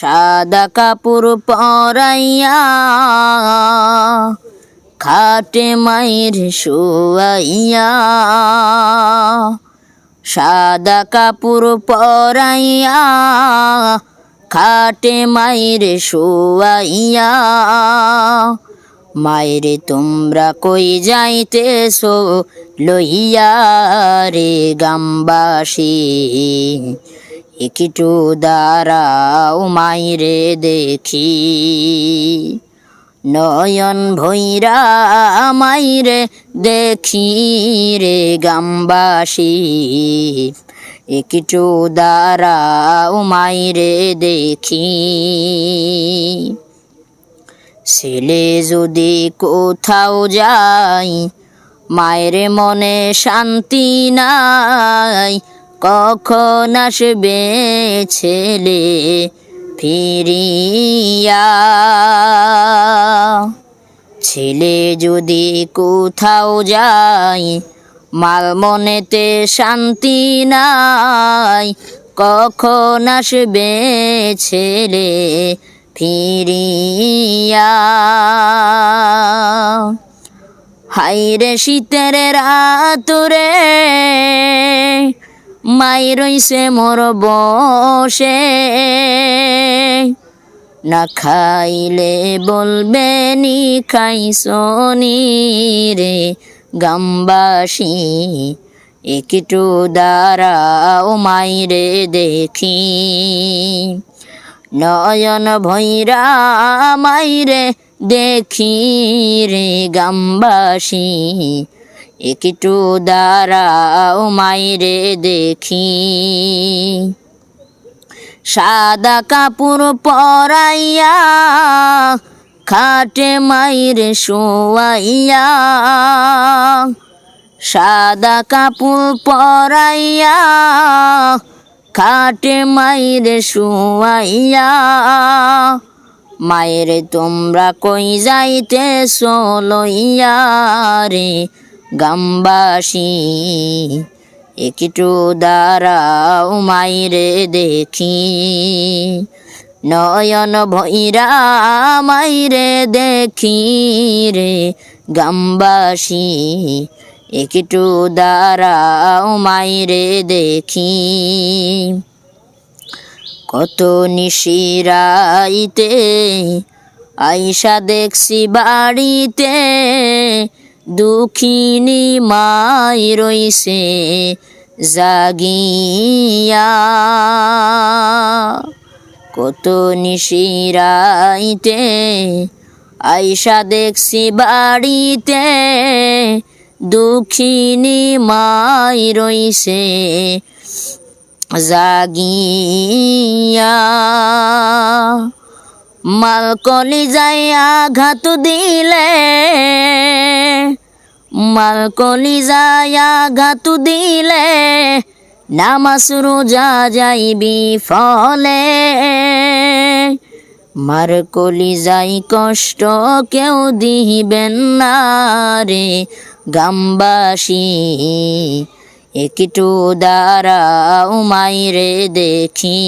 সাদা কাপড় পরাইয়া খাটে মায়ের শুয়াইয়া সাদা কাপড় পরাইয়া খাটে মায়ের শুয়াইয়া, মায়েরে তোমরা কই যাইতেছো? লইয়া রে গামবাসী একটু দাঁড়াও, মাইরে দেখি। নয়ন ভৈরা মাইরে দেখি রে গামবাসী একটু দাঁড়াও, মাইরে দেখি। ছেলে যদি কোথাও যাই মায়ের মনে শান্তি নাই। কখন আসবে ছেলে ফিরিয়া? ছেলে যদি কোথাও যায়, মাল মনেতে শান্তি নাই। কখন আসবে ছেলে ফিরিয়া? হাইরে শীতের রাতুরে মাই রইছে মোর বসে। না খাইলে বলবে নি খাইসনি রে গামবাসী একটু দাঁড়াও মাইরে দেখি। নয়ন ভৈরা মাইরে দেখি রে গামবাসী একটু দাঁড়াও মাইরে দেখি। সাদা কাপড় পরাইয়া খাটে মাইরে শোয়াইয়া, সাদা কাপড় পরাইয়া খাটে মাইরে শোয়াইয়া মায়ের তোমরা কই যাইতে লইয়া রে? গামবাসী একটু দাঁড়াও মাইরে দেখি। নয়ন ভৈরা মাইরে দেখি রে গামবাসী একটু দাঁড়াও মাইরে দেখি। কত নিশিরাইতে, আইসা দেখছি বাড়িতে দুঃখিনী মাই রইছে জাগিয়া। কত নিশিরাইতে আইসা দেখছি বাড়িতে। দুঃখিনী মাই রইছে জাগিয়া। মাল কলি যাই আঘাত দিলে, মাল কলি আঘাত দিলে, নামাজ রোজা যাইবি ফলে। মার কলি যাই কষ্ট কেউ দিবেন না রে গামবাসী একটু দাঁড়াও মাইরে দেখি।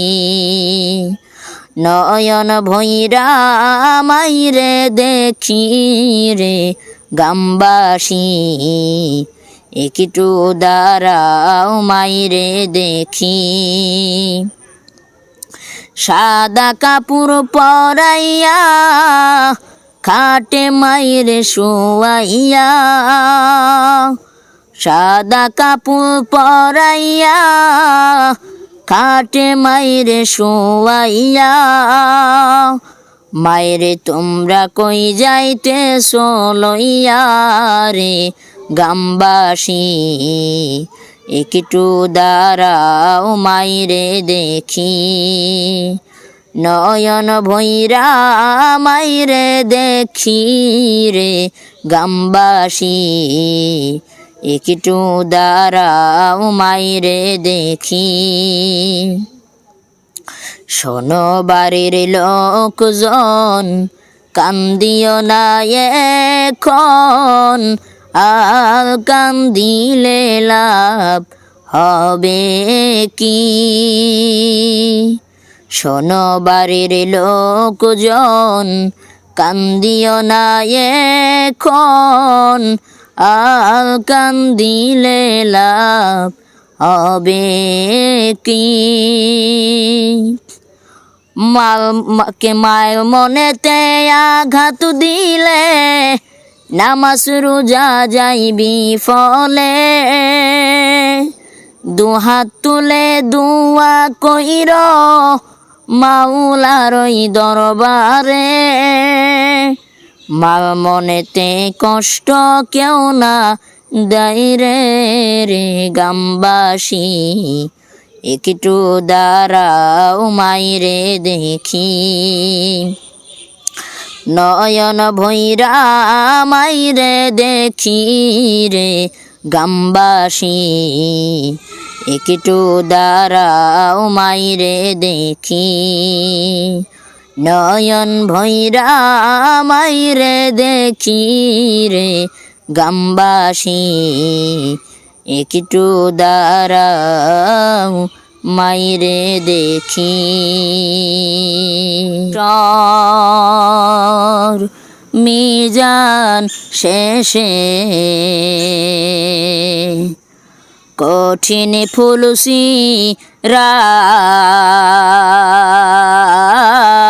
নয়ন ভৈরা মাইরে দেখি রে গামবাসী একটু দাঁড়াও মাইরে দেখি। সাদা কাপড় পরাইয়া খাটে মাইরে শোয়াইয়া, সাদা কাপড় পরাইয়া খাটে মাইরে শোয়াইয়া মায়েরে তোমরা কই যাইতে লইয়া রে গামবাসী একটু দাঁড়াও মাইরে দেখি। নয়ন ভৈরা মাইরে দেখি রে গামবাসী একটু দাঁড়াও মাইরে দেখি। শোনো বাড়ির লোকজন, কান্দিও না এখন। আর কান্দিলে লাভ হবে কি? শোনো বাড়ির লোকজন, কান্দিও না এখন। আর কান্দিলে লাভ হবে কি? মাল কে মায়ের মনেতে আঘাত দিলে, নামাজ রোজা যাইবি ফলে। দুহাত তুলে দুয়া কইর মাওলারই দরবারে। মাল মনেতে কষ্ট কেউ না দাইরে রে গামবাসী একটু দাঁড়াও মাইরে দেখি। নয়ন ভৈরা মাইরে দেখি রে গামবাসী একটু দাঁড়াও মাইরে দেখি। নয়ন ভৈরা মাইরে দেখি রে গামবাসী একটু দাঁড়াও মাইরে দেখি। মিজান শেষে কঠিন ফুলসি রা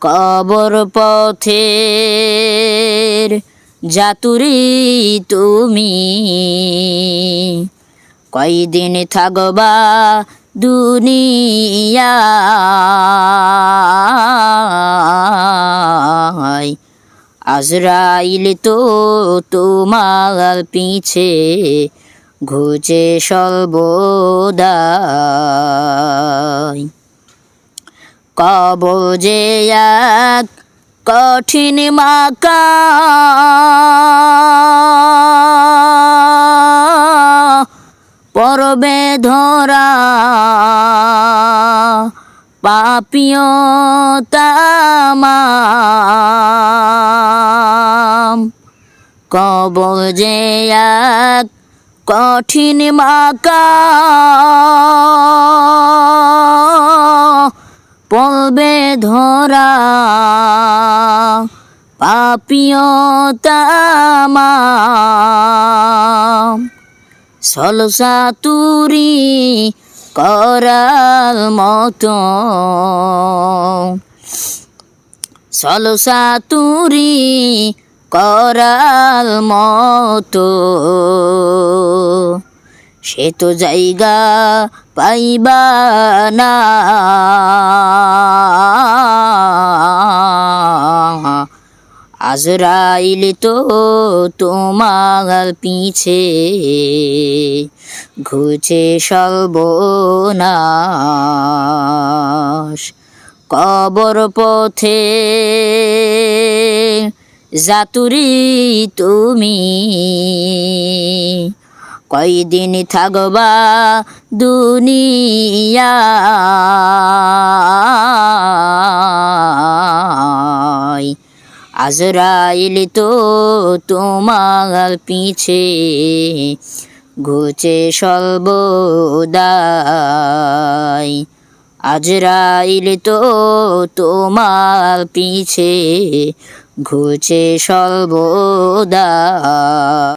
কবর পথের যাতুরি তুমি। কয়দিন থাকবা দুনিয়ায় আজরাইল তো তোমার পিছে ঘুচে সর্বদাই। কবজে এক কঠিন মাকা পরবে ধরা পাপিয় তামাম কবজে এক কঠিন মাকা পলবে ধরা তামাম সলসা তুরি করাল মতো। সলসা তুরি করাল মতো। সে তো জায়গা পাইবা না। আজরাইল তো তোমার পিছে। ঘুচে সর্বনাশ কবর পথে। জাতুরি তুমি কয়দিন থাকবা দুনিয়ায় আজরাইল তো তোমার পিছে ঘুচে সর্বদাই। আজরাইল তো তোমার পিছে ঘুচে সর্বদা